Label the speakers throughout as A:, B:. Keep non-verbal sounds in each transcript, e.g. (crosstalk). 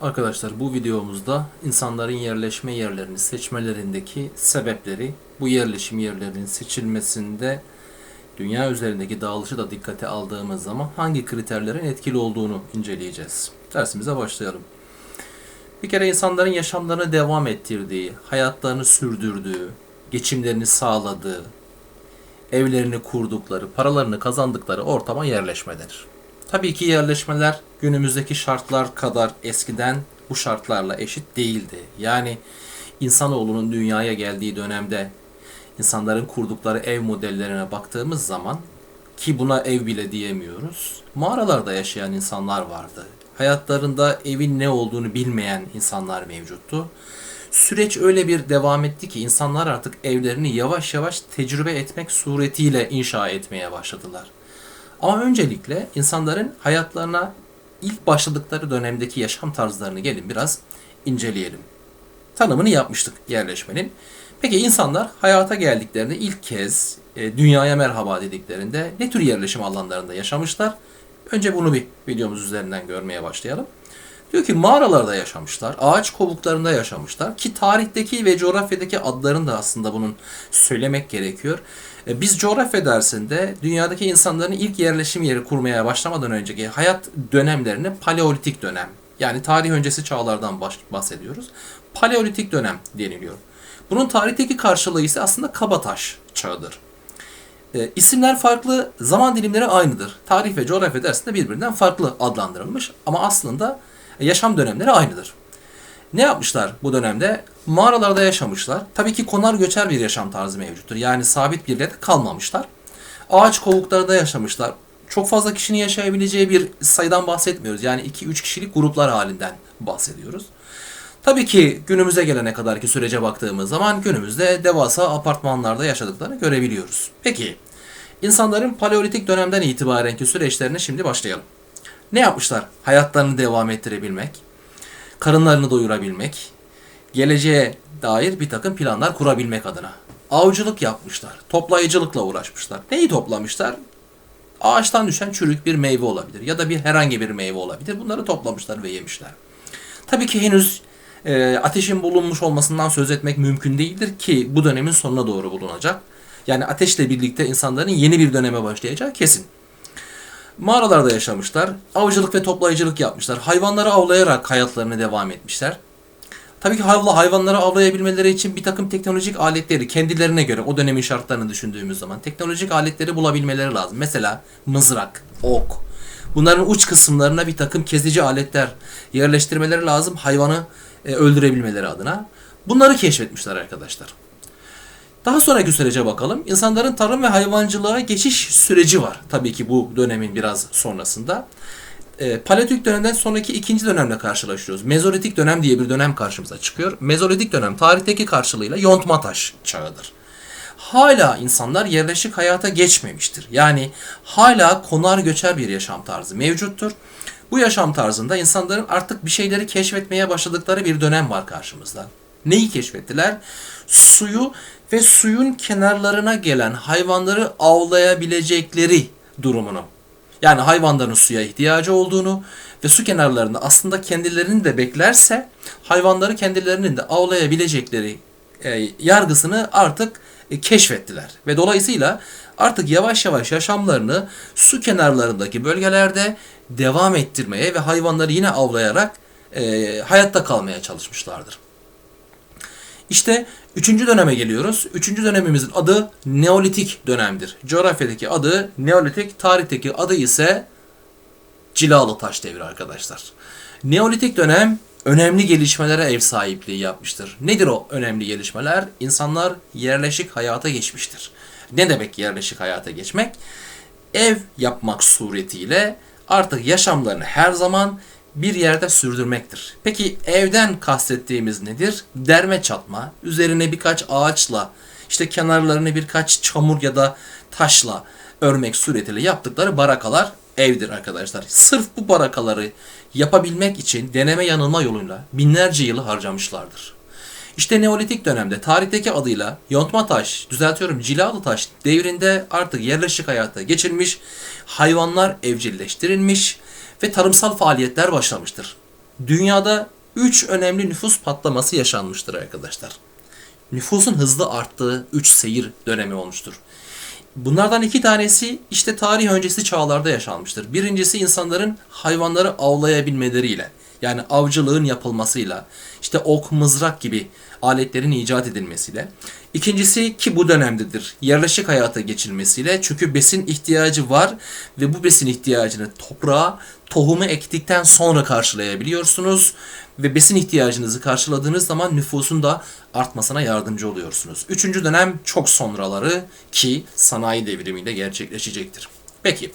A: Arkadaşlar bu videomuzda insanların yerleşme yerlerini seçmelerindeki sebepleri, bu yerleşim yerlerinin seçilmesinde dünya üzerindeki dağılışı da dikkate aldığımız zaman hangi kriterlerin etkili olduğunu inceleyeceğiz. Dersimize başlayalım. Bir kere insanların yaşamlarını devam ettirdiği, hayatlarını sürdürdüğü, geçimlerini sağladığı, evlerini kurdukları, paralarını kazandıkları ortama yerleşme denir. Tabii ki yerleşmeler günümüzdeki şartlar kadar eskiden bu şartlarla eşit değildi. Yani insanoğlunun dünyaya geldiği dönemde insanların kurdukları ev modellerine baktığımız zaman ki buna ev bile diyemiyoruz. Mağaralarda yaşayan insanlar vardı. Hayatlarında evin ne olduğunu bilmeyen insanlar mevcuttu. Süreç öyle bir devam etti ki insanlar artık evlerini yavaş yavaş tecrübe etmek suretiyle inşa etmeye başladılar. Ama öncelikle insanların hayatlarına ilk başladıkları dönemdeki yaşam tarzlarını gelin biraz inceleyelim. Tanımını yapmıştık yerleşmenin. Peki insanlar hayata geldiklerinde ilk kez e, dünyaya merhaba dediklerinde ne tür yerleşim alanlarında yaşamışlar? Önce bunu bir videomuz üzerinden görmeye başlayalım. Diyor ki mağaralarda yaşamışlar, ağaç kovuklarında yaşamışlar ki tarihteki ve coğrafyadaki adlarını da aslında bunun söylemek gerekiyor. E, Biz coğrafya dersinde dünyadaki insanların ilk yerleşim yeri kurmaya başlamadan önceki hayat dönemlerini paleolitik dönem yani tarih öncesi çağlardan bahsediyoruz. Paleolitik dönem deniliyor. Bunun tarihteki karşılığı ise aslında kabataş çağıdır. E, isimler farklı, zaman dilimleri aynıdır. Tarih ve coğrafya dersinde birbirinden farklı adlandırılmış ama aslında yaşam dönemleri aynıdır. Ne yapmışlar bu dönemde? Mağaralarda yaşamışlar. Tabii ki konar göçer bir yaşam tarzı mevcuttur. Yani sabit bir yerde kalmamışlar. Ağaç kovuklarında yaşamışlar. Çok fazla kişinin yaşayabileceği bir sayıdan bahsetmiyoruz. Yani 2-3 kişilik gruplar halinden bahsediyoruz. Tabii ki günümüze gelene kadarki sürece baktığımız zaman günümüzde devasa apartmanlarda yaşadıklarını görebiliyoruz. Peki insanların paleolitik dönemden itibarenki süreçlerine şimdi başlayalım. Ne yapmışlar? Hayatlarını devam ettirebilmek, karınlarını doyurabilmek, geleceğe dair bir takım planlar kurabilmek adına. Avcılık yapmışlar, toplayıcılıkla uğraşmışlar. Neyi toplamışlar? Ağaçtan düşen çürük bir meyve olabilir ya da bir herhangi bir meyve olabilir. Bunları toplamışlar ve yemişler. Tabii ki henüz e, ateşin bulunmuş olmasından söz etmek mümkün değildir ki bu dönemin sonuna doğru bulunacak. Yani ateşle birlikte insanların yeni bir döneme başlayacağı kesin. Mağaralarda yaşamışlar, avcılık ve toplayıcılık yapmışlar, hayvanları avlayarak hayatlarını devam etmişler. Tabii ki hayvan, hayvanları avlayabilmeleri için bir takım teknolojik aletleri kendilerine göre o dönemin şartlarını düşündüğümüz zaman teknolojik aletleri bulabilmeleri lazım. Mesela mızrak, ok. Bunların uç kısımlarına bir takım kesici aletler yerleştirmeleri lazım hayvanı e, öldürebilmeleri adına. Bunları keşfetmişler arkadaşlar. Daha sonraki sürece bakalım. İnsanların tarım ve hayvancılığa geçiş süreci var. Tabii ki bu dönemin biraz sonrasında. E, Paleolitik dönemden sonraki ikinci dönemle karşılaşıyoruz. Mezolitik dönem diye bir dönem karşımıza çıkıyor. Mezolitik dönem tarihteki karşılığıyla yontma taş çağıdır. Hala insanlar yerleşik hayata geçmemiştir. Yani hala konar göçer bir yaşam tarzı mevcuttur. Bu yaşam tarzında insanların artık bir şeyleri keşfetmeye başladıkları bir dönem var karşımızda. Neyi keşfettiler? Suyu ve suyun kenarlarına gelen hayvanları avlayabilecekleri durumunu. Yani hayvanların suya ihtiyacı olduğunu ve su kenarlarında aslında kendilerini de beklerse hayvanları kendilerinin de avlayabilecekleri e, yargısını artık e, keşfettiler. Ve dolayısıyla artık yavaş yavaş yaşamlarını su kenarlarındaki bölgelerde devam ettirmeye ve hayvanları yine avlayarak e, hayatta kalmaya çalışmışlardır. İşte üçüncü döneme geliyoruz. Üçüncü dönemimizin adı Neolitik dönemdir. Coğrafyadaki adı Neolitik, tarihteki adı ise Cilalı Taş Devri arkadaşlar. Neolitik dönem önemli gelişmelere ev sahipliği yapmıştır. Nedir o önemli gelişmeler? İnsanlar yerleşik hayata geçmiştir. Ne demek yerleşik hayata geçmek? Ev yapmak suretiyle artık yaşamlarını her zaman bir yerde sürdürmektir. Peki evden kastettiğimiz nedir? Derme çatma, üzerine birkaç ağaçla, işte kenarlarını birkaç çamur ya da taşla örmek suretiyle yaptıkları barakalar evdir arkadaşlar. Sırf bu barakaları yapabilmek için deneme yanılma yoluyla binlerce yılı harcamışlardır. İşte Neolitik dönemde tarihteki adıyla yontma taş, düzeltiyorum cilalı taş devrinde artık yerleşik hayata geçilmiş, hayvanlar evcilleştirilmiş ve tarımsal faaliyetler başlamıştır. dünyada 3 önemli nüfus patlaması yaşanmıştır arkadaşlar. Nüfusun hızlı arttığı 3 seyir dönemi olmuştur. Bunlardan iki tanesi işte tarih öncesi çağlarda yaşanmıştır. Birincisi insanların hayvanları avlayabilmeleriyle yani avcılığın yapılmasıyla işte ok, mızrak gibi aletlerin icat edilmesiyle. İkincisi ki bu dönemdedir. Yerleşik hayata geçilmesiyle çünkü besin ihtiyacı var ve bu besin ihtiyacını toprağa tohumu ektikten sonra karşılayabiliyorsunuz ve besin ihtiyacınızı karşıladığınız zaman nüfusun da artmasına yardımcı oluyorsunuz. Üçüncü dönem çok sonraları ki sanayi devrimiyle gerçekleşecektir. Peki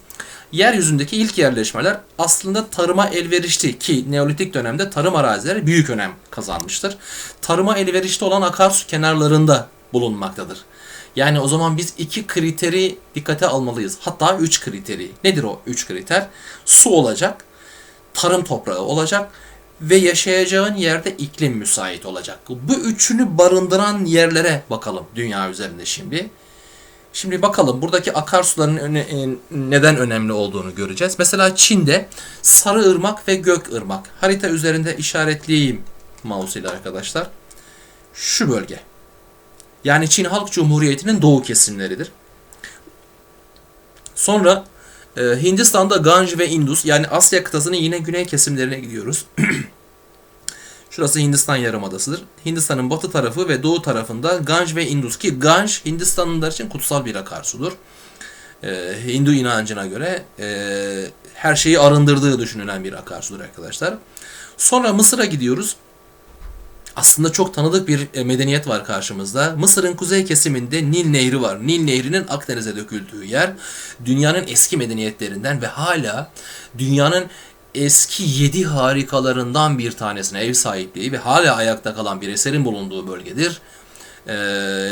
A: yeryüzündeki ilk yerleşmeler aslında tarıma elverişli ki Neolitik dönemde tarım arazileri büyük önem kazanmıştır. Tarıma elverişli olan akarsu kenarlarında bulunmaktadır. Yani o zaman biz iki kriteri dikkate almalıyız. Hatta üç kriteri. Nedir o üç kriter? Su olacak, tarım toprağı olacak ve yaşayacağın yerde iklim müsait olacak. Bu üçünü barındıran yerlere bakalım dünya üzerinde şimdi. Şimdi bakalım buradaki akarsuların e, neden önemli olduğunu göreceğiz. Mesela Çin'de Sarı Irmak ve Gök Irmak. Harita üzerinde işaretleyeyim mouse ile arkadaşlar. Şu bölge. Yani Çin Halk Cumhuriyeti'nin doğu kesimleridir. Sonra e, Hindistan'da Ganj ve Indus yani Asya kıtasının yine güney kesimlerine gidiyoruz. (clears throat) Şurası Hindistan Yarımadası'dır. Hindistan'ın batı tarafı ve doğu tarafında Ganj ve Indus ki Ganj Hindistanlılar için kutsal bir akarsudur. Ee, Hindu inancına göre e, her şeyi arındırdığı düşünülen bir akarsudur arkadaşlar. Sonra Mısır'a gidiyoruz. Aslında çok tanıdık bir e, medeniyet var karşımızda. Mısır'ın kuzey kesiminde Nil Nehri var. Nil Nehri'nin Akdeniz'e döküldüğü yer dünyanın eski medeniyetlerinden ve hala dünyanın eski yedi harikalarından bir tanesine ev sahipliği ve hala ayakta kalan bir eserin bulunduğu bölgedir. Ee,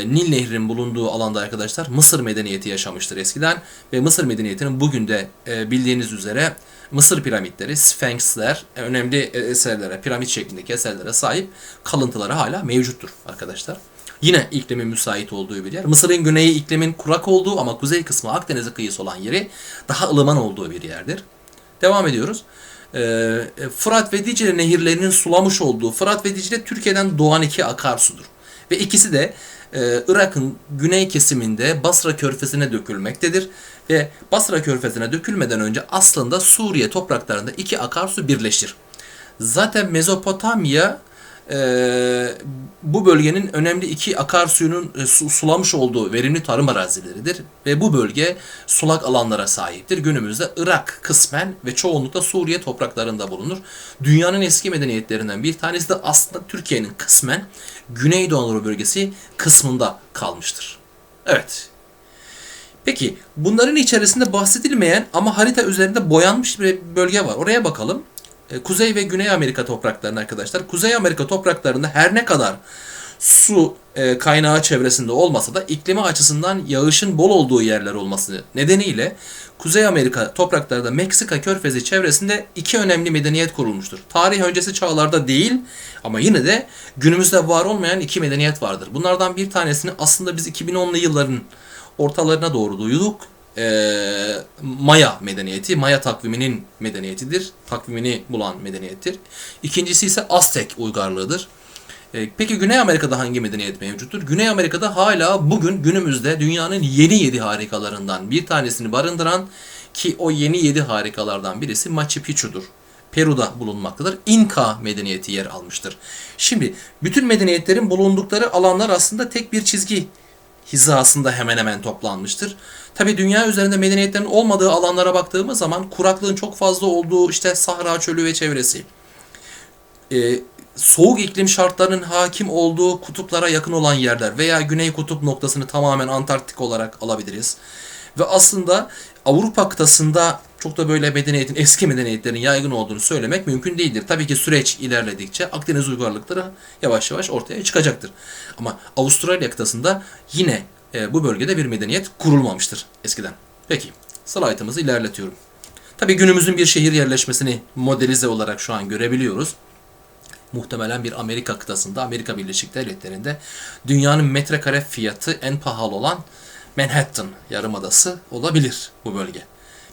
A: Nil Nehri'nin bulunduğu alanda arkadaşlar Mısır medeniyeti yaşamıştır eskiden ve Mısır medeniyetinin bugün de e, bildiğiniz üzere Mısır piramitleri, Sphinxler, e, önemli eserlere, piramit şeklindeki eserlere sahip kalıntıları hala mevcuttur arkadaşlar. Yine iklimin müsait olduğu bir yer. Mısır'ın güneyi iklimin kurak olduğu ama kuzey kısmı Akdeniz'e kıyısı olan yeri daha ılıman olduğu bir yerdir. Devam ediyoruz. Ee, Fırat ve Dicle nehirlerinin sulamış olduğu Fırat ve Dicle Türkiye'den doğan iki akarsudur. Ve ikisi de e, Irak'ın güney kesiminde Basra Körfezi'ne dökülmektedir. Ve Basra Körfezi'ne dökülmeden önce aslında Suriye topraklarında iki akarsu birleşir. Zaten Mezopotamya e, bu bölgenin önemli iki akarsuyunun e, su, sulamış olduğu verimli tarım arazileridir ve bu bölge sulak alanlara sahiptir. Günümüzde Irak kısmen ve çoğunlukla Suriye topraklarında bulunur. Dünyanın eski medeniyetlerinden bir tanesi de aslında Türkiye'nin kısmen Güneydoğu Anadolu bölgesi kısmında kalmıştır. Evet. Peki bunların içerisinde bahsedilmeyen ama harita üzerinde boyanmış bir bölge var. Oraya bakalım. E, Kuzey ve Güney Amerika topraklarında arkadaşlar. Kuzey Amerika topraklarında her ne kadar su e, kaynağı çevresinde olmasa da iklimi açısından yağışın bol olduğu yerler olması nedeniyle Kuzey Amerika topraklarında Meksika körfezi çevresinde iki önemli medeniyet kurulmuştur. Tarih öncesi çağlarda değil ama yine de günümüzde var olmayan iki medeniyet vardır. Bunlardan bir tanesini aslında biz 2010'lu yılların ortalarına doğru duyduk e, Maya medeniyeti, Maya takviminin medeniyetidir. Takvimini bulan medeniyettir. İkincisi ise Aztek uygarlığıdır. E, peki Güney Amerika'da hangi medeniyet mevcuttur? Güney Amerika'da hala bugün günümüzde dünyanın yeni yedi harikalarından bir tanesini barındıran ki o yeni yedi harikalardan birisi Machu Picchu'dur. Peru'da bulunmaktadır. İnka medeniyeti yer almıştır. Şimdi bütün medeniyetlerin bulundukları alanlar aslında tek bir çizgi hizasında hemen hemen toplanmıştır. Tabi dünya üzerinde medeniyetlerin olmadığı alanlara baktığımız zaman kuraklığın çok fazla olduğu işte Sahra Çölü ve çevresi, ee, soğuk iklim şartlarının hakim olduğu kutuplara yakın olan yerler veya Güney Kutup noktasını tamamen Antarktik olarak alabiliriz. Ve aslında Avrupa kıtasında çok da böyle medeniyetin, eski medeniyetlerin yaygın olduğunu söylemek mümkün değildir. Tabii ki süreç ilerledikçe Akdeniz uygarlıkları yavaş yavaş ortaya çıkacaktır. Ama Avustralya kıtasında yine e, bu bölgede bir medeniyet kurulmamıştır eskiden. Peki, slaytımızı ilerletiyorum. Tabii günümüzün bir şehir yerleşmesini modelize olarak şu an görebiliyoruz. Muhtemelen bir Amerika kıtasında, Amerika Birleşik Devletleri'nde dünyanın metrekare fiyatı en pahalı olan Manhattan Yarımadası olabilir bu bölge.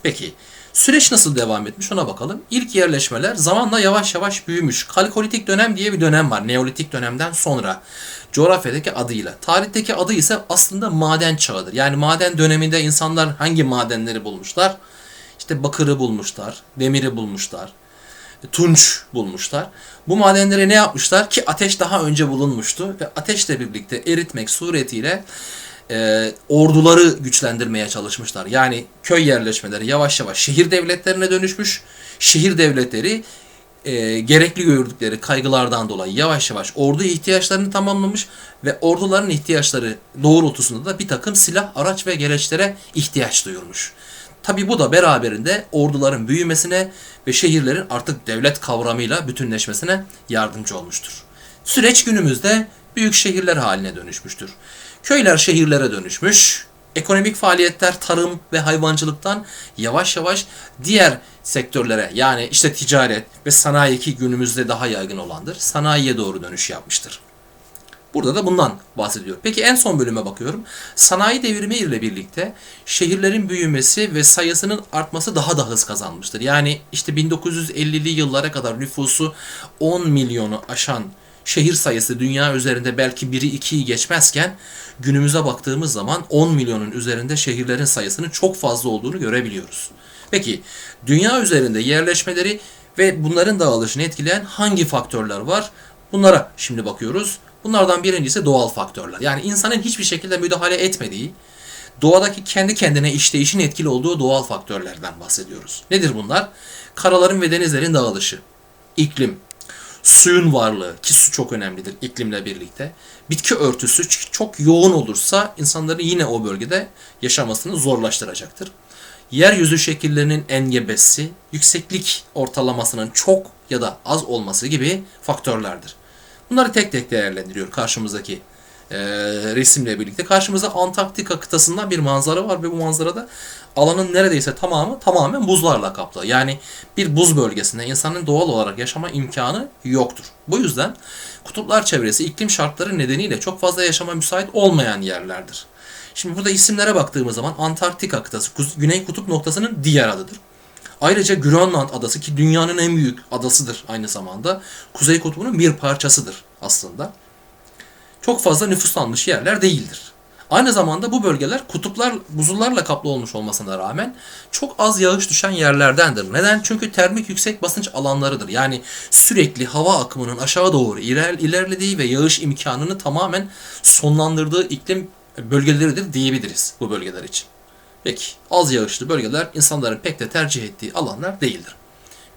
A: Peki Süreç nasıl devam etmiş ona bakalım. İlk yerleşmeler zamanla yavaş yavaş büyümüş. Kalkolitik dönem diye bir dönem var. Neolitik dönemden sonra. Coğrafyadaki adıyla. Tarihteki adı ise aslında maden çağıdır. Yani maden döneminde insanlar hangi madenleri bulmuşlar? İşte bakırı bulmuşlar, demiri bulmuşlar, tunç bulmuşlar. Bu madenleri ne yapmışlar? Ki ateş daha önce bulunmuştu ve ateşle birlikte eritmek suretiyle e, orduları güçlendirmeye çalışmışlar. Yani köy yerleşmeleri yavaş yavaş şehir devletlerine dönüşmüş. Şehir devletleri e, gerekli gördükleri kaygılardan dolayı yavaş yavaş ordu ihtiyaçlarını tamamlamış ve orduların ihtiyaçları doğrultusunda da bir takım silah, araç ve gereçlere ihtiyaç duyurmuş. Tabi bu da beraberinde orduların büyümesine ve şehirlerin artık devlet kavramıyla bütünleşmesine yardımcı olmuştur. Süreç günümüzde büyük şehirler haline dönüşmüştür. Köyler şehirlere dönüşmüş, ekonomik faaliyetler tarım ve hayvancılıktan yavaş yavaş diğer sektörlere yani işte ticaret ve sanayi ki günümüzde daha yaygın olandır. Sanayiye doğru dönüş yapmıştır. Burada da bundan bahsediyor. Peki en son bölüme bakıyorum. Sanayi devrimi ile birlikte şehirlerin büyümesi ve sayısının artması daha da hız kazanmıştır. Yani işte 1950'li yıllara kadar nüfusu 10 milyonu aşan şehir sayısı dünya üzerinde belki 1'i 2'yi geçmezken günümüze baktığımız zaman 10 milyonun üzerinde şehirlerin sayısının çok fazla olduğunu görebiliyoruz. Peki dünya üzerinde yerleşmeleri ve bunların dağılışını etkileyen hangi faktörler var? Bunlara şimdi bakıyoruz. Bunlardan birincisi doğal faktörler. Yani insanın hiçbir şekilde müdahale etmediği, doğadaki kendi kendine işleyişin etkili olduğu doğal faktörlerden bahsediyoruz. Nedir bunlar? Karaların ve denizlerin dağılışı, iklim, suyun varlığı ki su çok önemlidir iklimle birlikte. Bitki örtüsü çok yoğun olursa insanların yine o bölgede yaşamasını zorlaştıracaktır. Yeryüzü şekillerinin engebesi, yükseklik ortalamasının çok ya da az olması gibi faktörlerdir. Bunları tek tek değerlendiriyor karşımızdaki e, resimle birlikte. Karşımızda Antarktika kıtasından bir manzara var ve bu manzarada alanın neredeyse tamamı tamamen buzlarla kaplı. Yani bir buz bölgesinde insanın doğal olarak yaşama imkanı yoktur. Bu yüzden kutuplar çevresi iklim şartları nedeniyle çok fazla yaşama müsait olmayan yerlerdir. Şimdi burada isimlere baktığımız zaman Antarktika kıtası Güney Kutup noktasının diğer adıdır. Ayrıca Grönland adası ki dünyanın en büyük adasıdır aynı zamanda. Kuzey kutbunun bir parçasıdır aslında. Çok fazla nüfuslanmış yerler değildir. Aynı zamanda bu bölgeler kutuplar buzullarla kaplı olmuş olmasına rağmen çok az yağış düşen yerlerdendir. Neden? Çünkü termik yüksek basınç alanlarıdır. Yani sürekli hava akımının aşağı doğru iler, ilerlediği ve yağış imkanını tamamen sonlandırdığı iklim bölgeleridir diyebiliriz bu bölgeler için. Peki az yağışlı bölgeler insanların pek de tercih ettiği alanlar değildir.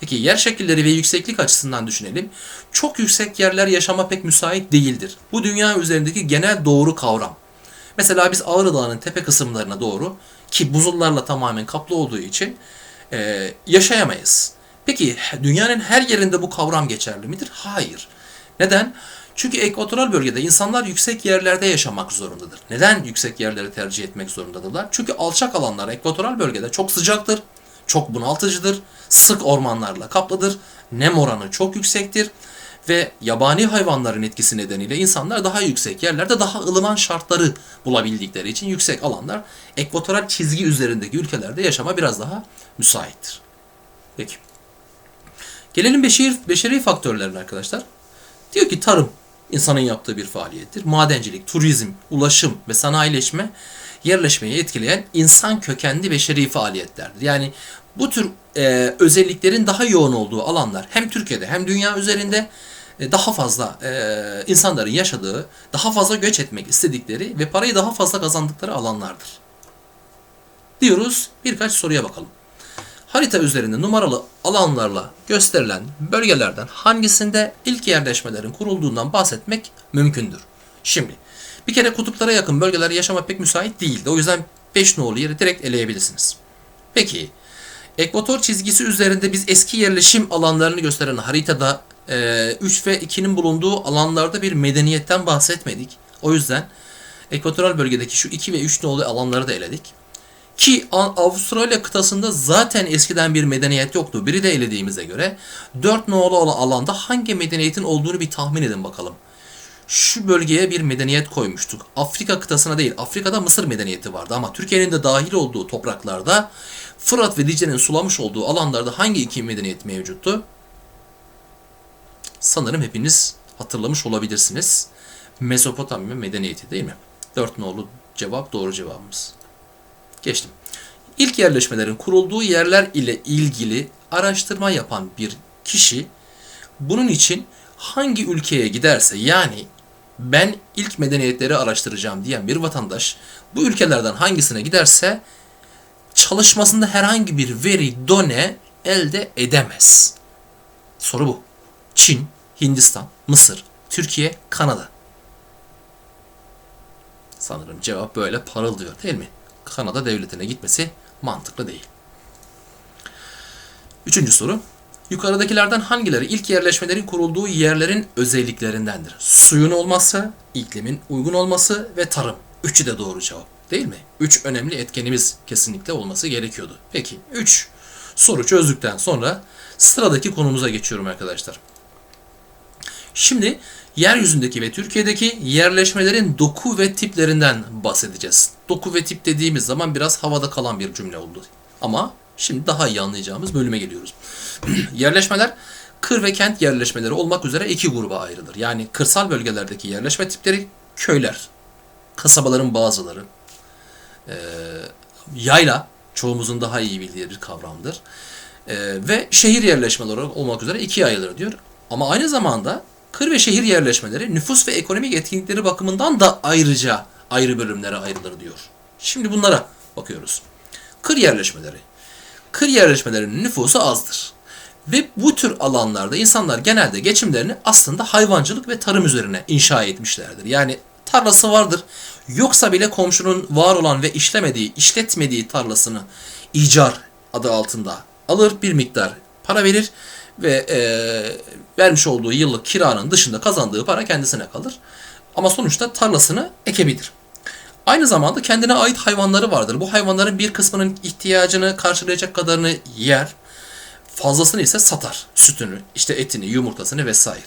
A: Peki yer şekilleri ve yükseklik açısından düşünelim. Çok yüksek yerler yaşama pek müsait değildir. Bu dünya üzerindeki genel doğru kavram. Mesela biz Ağrı Dağı'nın tepe kısımlarına doğru ki buzullarla tamamen kaplı olduğu için e, yaşayamayız. Peki dünyanın her yerinde bu kavram geçerli midir? Hayır. Neden? Çünkü ekvatoral bölgede insanlar yüksek yerlerde yaşamak zorundadır. Neden yüksek yerleri tercih etmek zorundadırlar? Çünkü alçak alanlar ekvatoral bölgede çok sıcaktır, çok bunaltıcıdır, sık ormanlarla kaplıdır, nem oranı çok yüksektir ve yabani hayvanların etkisi nedeniyle insanlar daha yüksek yerlerde daha ılıman şartları bulabildikleri için yüksek alanlar ekvatoral çizgi üzerindeki ülkelerde yaşama biraz daha müsaittir. Peki. Gelelim beşeri, beşeri faktörlerine arkadaşlar. Diyor ki tarım insanın yaptığı bir faaliyettir. Madencilik, turizm, ulaşım ve sanayileşme yerleşmeyi etkileyen insan kökenli beşeri faaliyetlerdir. Yani bu tür e, özelliklerin daha yoğun olduğu alanlar hem Türkiye'de hem dünya üzerinde e, daha fazla e, insanların yaşadığı, daha fazla göç etmek istedikleri ve parayı daha fazla kazandıkları alanlardır. Diyoruz birkaç soruya bakalım. Harita üzerinde numaralı alanlarla gösterilen bölgelerden hangisinde ilk yerleşmelerin kurulduğundan bahsetmek mümkündür? Şimdi bir kere kutuplara yakın bölgeler yaşama pek müsait değildi. O yüzden 5 nolu yeri direkt eleyebilirsiniz. Peki ekvator çizgisi üzerinde biz eski yerleşim alanlarını gösteren haritada 3 ve 2'nin bulunduğu alanlarda bir medeniyetten bahsetmedik. O yüzden ekvatoral bölgedeki şu 2 ve 3 nolu alanları da eledik. Ki Avustralya kıtasında zaten eskiden bir medeniyet yoktu. Biri de elediğimize göre 4 nolu alanda hangi medeniyetin olduğunu bir tahmin edin bakalım. Şu bölgeye bir medeniyet koymuştuk. Afrika kıtasına değil, Afrika'da Mısır medeniyeti vardı ama Türkiye'nin de dahil olduğu topraklarda Fırat ve Dicle'nin sulamış olduğu alanlarda hangi iki medeniyet mevcuttu? Sanırım hepiniz hatırlamış olabilirsiniz. Mezopotamya medeniyeti değil mi? Dört nolu cevap doğru cevabımız. Geçtim. İlk yerleşmelerin kurulduğu yerler ile ilgili araştırma yapan bir kişi bunun için hangi ülkeye giderse yani ben ilk medeniyetleri araştıracağım diyen bir vatandaş bu ülkelerden hangisine giderse çalışmasında herhangi bir veri, done elde edemez. Soru bu. Çin, Hindistan, Mısır, Türkiye, Kanada. Sanırım cevap böyle parıldıyor değil mi? Kanada devletine gitmesi mantıklı değil. Üçüncü soru. Yukarıdakilerden hangileri ilk yerleşmelerin kurulduğu yerlerin özelliklerindendir? Suyun olması, iklimin uygun olması ve tarım. Üçü de doğru cevap değil mi? Üç önemli etkenimiz kesinlikle olması gerekiyordu. Peki, üç soru çözdükten sonra sıradaki konumuza geçiyorum arkadaşlar. Şimdi yeryüzündeki ve Türkiye'deki yerleşmelerin doku ve tiplerinden bahsedeceğiz. Doku ve tip dediğimiz zaman biraz havada kalan bir cümle oldu. Ama şimdi daha iyi anlayacağımız bölüme geliyoruz. (clears throat) Yerleşmeler kır ve kent yerleşmeleri olmak üzere iki gruba ayrılır. Yani kırsal bölgelerdeki yerleşme tipleri köyler, kasabaların bazıları, e, yayla çoğumuzun daha iyi bildiği bir kavramdır. E, ve şehir yerleşmeleri olmak üzere ikiye ayrılır diyor. Ama aynı zamanda kır ve şehir yerleşmeleri nüfus ve ekonomik etkinlikleri bakımından da ayrıca ayrı bölümlere ayrılır diyor. Şimdi bunlara bakıyoruz. Kır yerleşmeleri. Kır yerleşmelerinin nüfusu azdır. Ve bu tür alanlarda insanlar genelde geçimlerini aslında hayvancılık ve tarım üzerine inşa etmişlerdir. Yani tarlası vardır. Yoksa bile komşunun var olan ve işlemediği, işletmediği tarlasını icar adı altında alır bir miktar para verir ve e, vermiş olduğu yıllık kiranın dışında kazandığı para kendisine kalır. Ama sonuçta tarlasını ekebilir. Aynı zamanda kendine ait hayvanları vardır. Bu hayvanların bir kısmının ihtiyacını karşılayacak kadarını yer. Fazlasını ise satar. Sütünü, işte etini, yumurtasını vesaire.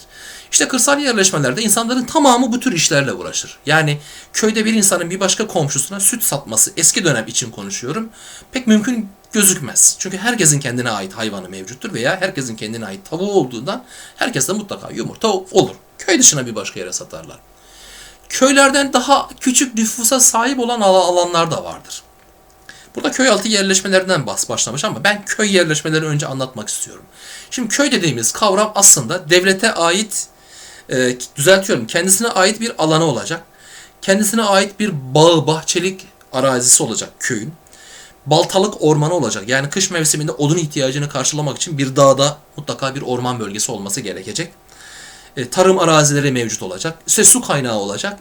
A: İşte kırsal yerleşmelerde insanların tamamı bu tür işlerle uğraşır. Yani köyde bir insanın bir başka komşusuna süt satması, eski dönem için konuşuyorum, pek mümkün gözükmez. Çünkü herkesin kendine ait hayvanı mevcuttur veya herkesin kendine ait tavuğu olduğundan herkeste mutlaka yumurta olur. Köy dışına bir başka yere satarlar. Köylerden daha küçük nüfusa sahip olan alanlar da vardır. Burada köy altı yerleşmelerinden bahs başlamış ama ben köy yerleşmeleri önce anlatmak istiyorum. Şimdi köy dediğimiz kavram aslında devlete ait, e, düzeltiyorum, kendisine ait bir alanı olacak. Kendisine ait bir bağı, bahçelik arazisi olacak köyün. Baltalık ormanı olacak. Yani kış mevsiminde odun ihtiyacını karşılamak için bir dağda mutlaka bir orman bölgesi olması gerekecek. E, tarım arazileri mevcut olacak. İşte su kaynağı olacak.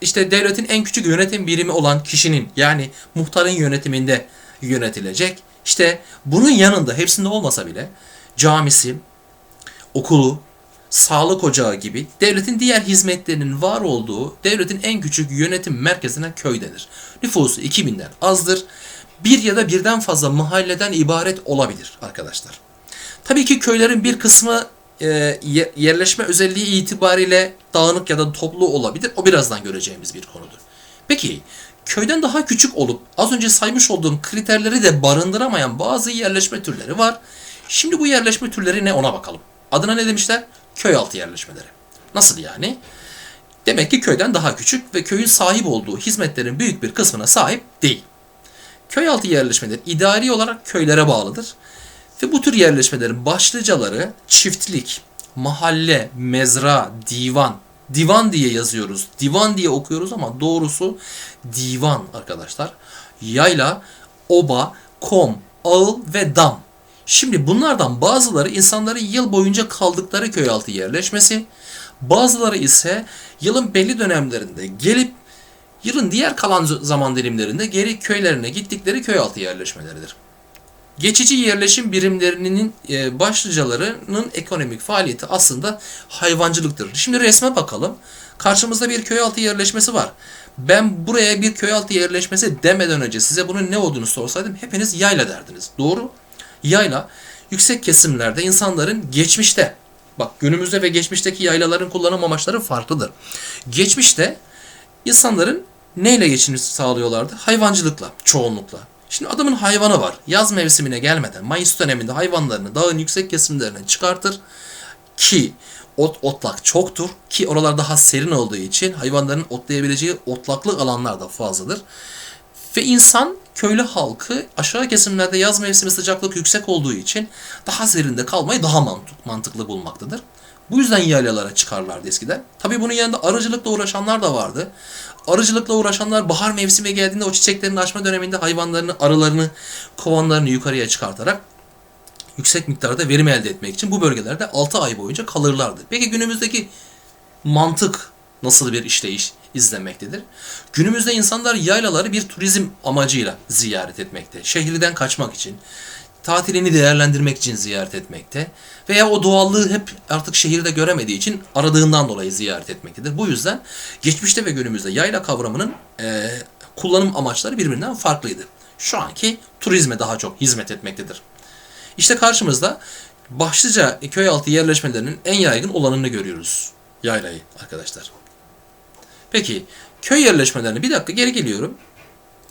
A: İşte devletin en küçük yönetim birimi olan kişinin yani muhtarın yönetiminde yönetilecek. İşte bunun yanında hepsinde olmasa bile camisi, okulu, sağlık ocağı gibi devletin diğer hizmetlerinin var olduğu devletin en küçük yönetim merkezine köy denir. Nüfusu 2000'den azdır. Bir ya da birden fazla mahalleden ibaret olabilir arkadaşlar. Tabii ki köylerin bir kısmı e, yerleşme özelliği itibariyle dağınık ya da toplu olabilir. O birazdan göreceğimiz bir konudur. Peki köyden daha küçük olup az önce saymış olduğum kriterleri de barındıramayan bazı yerleşme türleri var. Şimdi bu yerleşme türleri ne ona bakalım. Adına ne demişler? Köy altı yerleşmeleri. Nasıl yani? Demek ki köyden daha küçük ve köyün sahip olduğu hizmetlerin büyük bir kısmına sahip değil. Köy altı yerleşmeleri idari olarak köylere bağlıdır ve bu tür yerleşmelerin başlıcaları çiftlik, mahalle, mezra, divan. Divan diye yazıyoruz. Divan diye okuyoruz ama doğrusu divan arkadaşlar. Yayla, oba, kom, ağıl ve dam. Şimdi bunlardan bazıları insanların yıl boyunca kaldıkları köy altı yerleşmesi, bazıları ise yılın belli dönemlerinde gelip yılın diğer kalan zaman dilimlerinde geri köylerine gittikleri köy altı yerleşmeleridir. Geçici yerleşim birimlerinin e, başlıcalarının ekonomik faaliyeti aslında hayvancılıktır. Şimdi resme bakalım. Karşımızda bir köy altı yerleşmesi var. Ben buraya bir köy altı yerleşmesi demeden önce size bunun ne olduğunu sorsaydım hepiniz yayla derdiniz. Doğru. Yayla yüksek kesimlerde insanların geçmişte bak günümüzde ve geçmişteki yaylaların kullanım amaçları farklıdır. Geçmişte insanların neyle geçim sağlıyorlardı? Hayvancılıkla çoğunlukla. Şimdi adamın hayvanı var. Yaz mevsimine gelmeden Mayıs döneminde hayvanlarını dağın yüksek kesimlerine çıkartır. Ki ot otlak çoktur. Ki oralar daha serin olduğu için hayvanların otlayabileceği otlaklı alanlar da fazladır. Ve insan köylü halkı aşağı kesimlerde yaz mevsimi sıcaklık yüksek olduğu için daha serinde kalmayı daha mantık, mantıklı bulmaktadır. Bu yüzden yaylalara çıkarlardı eskiden. Tabii bunun yanında arıcılıkla uğraşanlar da vardı. Arıcılıkla uğraşanlar bahar mevsimi geldiğinde o çiçeklerin açma döneminde hayvanlarını, arılarını, kovanlarını yukarıya çıkartarak yüksek miktarda verim elde etmek için bu bölgelerde 6 ay boyunca kalırlardı. Peki günümüzdeki mantık nasıl bir işleyiş izlemektedir? Günümüzde insanlar yaylaları bir turizm amacıyla ziyaret etmekte. Şehirden kaçmak için, tatilini değerlendirmek için ziyaret etmekte veya o doğallığı hep artık şehirde göremediği için aradığından dolayı ziyaret etmektedir. Bu yüzden geçmişte ve günümüzde yayla kavramının eee, kullanım amaçları birbirinden farklıydı. Şu anki turizme daha çok hizmet etmektedir. İşte karşımızda başlıca köy altı yerleşmelerinin en yaygın olanını görüyoruz. Yaylayı arkadaşlar. Peki köy yerleşmelerine bir dakika geri geliyorum.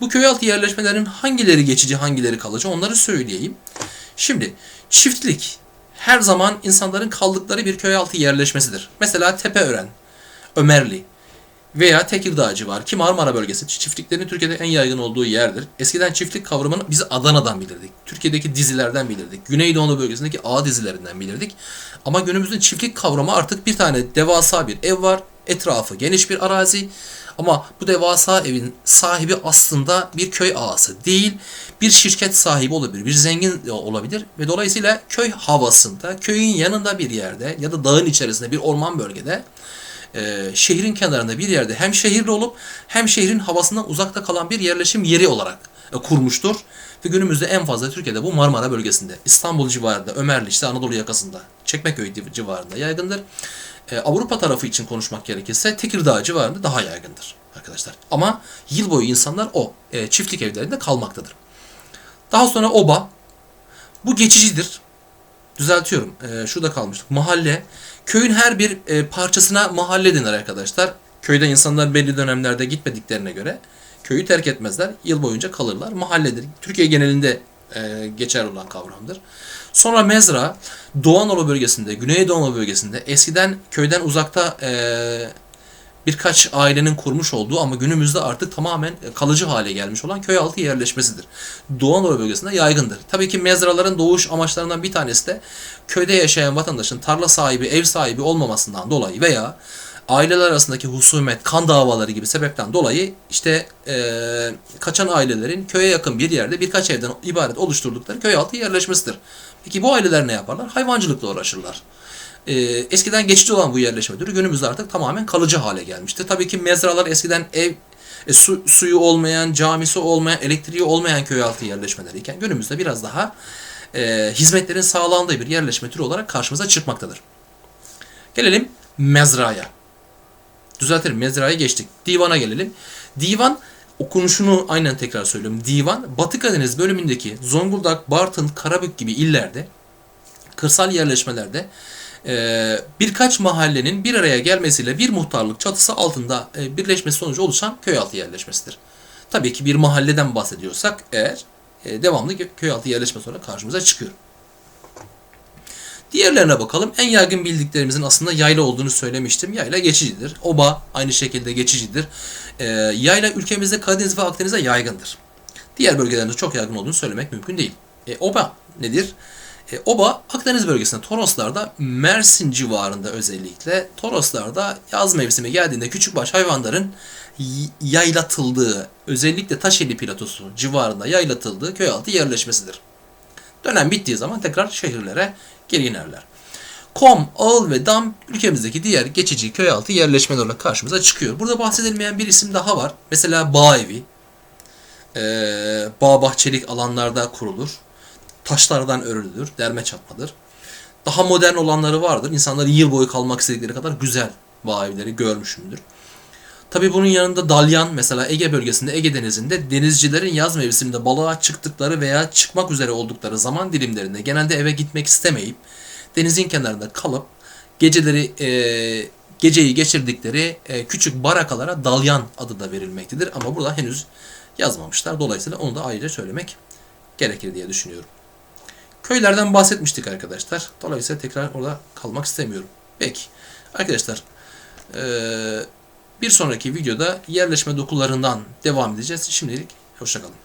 A: Bu köy altı yerleşmelerin hangileri geçici hangileri kalıcı onları söyleyeyim. Şimdi çiftlik her zaman insanların kaldıkları bir köy altı yerleşmesidir. Mesela Tepeören, Ömerli veya Tekirdağ civarı ki Marmara bölgesi çiftliklerin Türkiye'de en yaygın olduğu yerdir. Eskiden çiftlik kavramını biz Adana'dan bilirdik. Türkiye'deki dizilerden bilirdik. Güneydoğu bölgesindeki A dizilerinden bilirdik. Ama günümüzün çiftlik kavramı artık bir tane devasa bir ev var. Etrafı geniş bir arazi. Ama bu devasa evin sahibi aslında bir köy ağası değil, bir şirket sahibi olabilir, bir zengin olabilir ve dolayısıyla köy havasında, köyün yanında bir yerde ya da dağın içerisinde bir orman bölgede e, şehrin kenarında bir yerde hem şehirli olup hem şehrin havasından uzakta kalan bir yerleşim yeri olarak e, kurmuştur. Ve günümüzde en fazla Türkiye'de bu Marmara bölgesinde, İstanbul civarında, Ömerli işte Anadolu yakasında, Çekmeköy civarında yaygındır. E, Avrupa tarafı için konuşmak gerekirse Tekirdağ civarında daha yaygındır arkadaşlar. Ama yıl boyu insanlar o e, çiftlik evlerinde kalmaktadır. Daha sonra oba. Bu geçicidir. Düzeltiyorum. E, şurada kalmıştık. Mahalle. Köyün her bir e, parçasına mahalle denir arkadaşlar. Köyde insanlar belli dönemlerde gitmediklerine göre köyü terk etmezler. Yıl boyunca kalırlar. Mahalledir. Türkiye genelinde e, geçer olan kavramdır. Sonra mezra Doğu Anadolu bölgesinde, Güneydoğu Anadolu bölgesinde eskiden köyden uzakta e, birkaç ailenin kurmuş olduğu ama günümüzde artık tamamen kalıcı hale gelmiş olan köy altı yerleşmesidir. Doğu Anadolu bölgesinde yaygındır. Tabii ki mezraların doğuş amaçlarından bir tanesi de köyde yaşayan vatandaşın tarla sahibi, ev sahibi olmamasından dolayı veya aileler arasındaki husumet, kan davaları gibi sebepten dolayı işte e, kaçan ailelerin köye yakın bir yerde birkaç evden ibaret oluşturdukları köy altı yerleşmesidir. Peki bu aileler ne yaparlar? Hayvancılıkla uğraşırlar. Ee, eskiden geçici olan bu yerleşme türü günümüzde artık tamamen kalıcı hale gelmişti. Tabii ki mezralar eskiden ev e, su, suyu olmayan, camisi olmayan, elektriği olmayan köy altı yerleşmeleriyken günümüzde biraz daha e, hizmetlerin sağlandığı bir yerleşme türü olarak karşımıza çıkmaktadır. Gelelim mezraya. Düzeltelim mezraya geçtik. Divana gelelim. Divan okunuşunu aynen tekrar söylüyorum. Divan Batı Karadeniz bölümündeki Zonguldak, Bartın, Karabük gibi illerde kırsal yerleşmelerde e, birkaç mahallenin bir araya gelmesiyle bir muhtarlık çatısı altında e, birleşmesi sonucu oluşan köy altı yerleşmesidir. Tabii ki bir mahalleden bahsediyorsak eğer e, devamlı köy altı yerleşme sonra karşımıza çıkıyor. Diğerlerine bakalım. En yaygın bildiklerimizin aslında yayla olduğunu söylemiştim. Yayla geçicidir. Oba aynı şekilde geçicidir. E, yayla ülkemizde Karadeniz ve Akdeniz'de yaygındır. Diğer bölgelerde çok yaygın olduğunu söylemek mümkün değil. E, oba nedir? E, oba Akdeniz bölgesinde Toroslarda Mersin civarında özellikle Toroslarda yaz mevsimi geldiğinde küçükbaş hayvanların yaylatıldığı özellikle Taşeli platosu civarında yaylatıldığı köy altı yerleşmesidir. Dönem bittiği zaman tekrar şehirlere geri inerler. Kom, Ağıl ve Dam ülkemizdeki diğer geçici köy altı yerleşmeler olarak karşımıza çıkıyor. Burada bahsedilmeyen bir isim daha var. Mesela bağ evi. Ee, bağ bahçelik alanlarda kurulur taşlardan örülür, derme çatmadır. Daha modern olanları vardır. İnsanlar yıl boyu kalmak istedikleri kadar güzel bağ evleri görmüşümdür. Tabii bunun yanında dalyan mesela Ege bölgesinde Ege denizinde denizcilerin yaz mevsiminde balığa çıktıkları veya çıkmak üzere oldukları zaman dilimlerinde genelde eve gitmek istemeyip denizin kenarında kalıp geceleri e, geceyi geçirdikleri e, küçük barakalara dalyan adı da verilmektedir. Ama burada henüz yazmamışlar. Dolayısıyla onu da ayrıca söylemek gerekir diye düşünüyorum. Köylerden bahsetmiştik arkadaşlar. Dolayısıyla tekrar orada kalmak istemiyorum. Peki. Arkadaşlar eee, bir sonraki videoda yerleşme dokularından devam edeceğiz. Şimdilik hoşçakalın.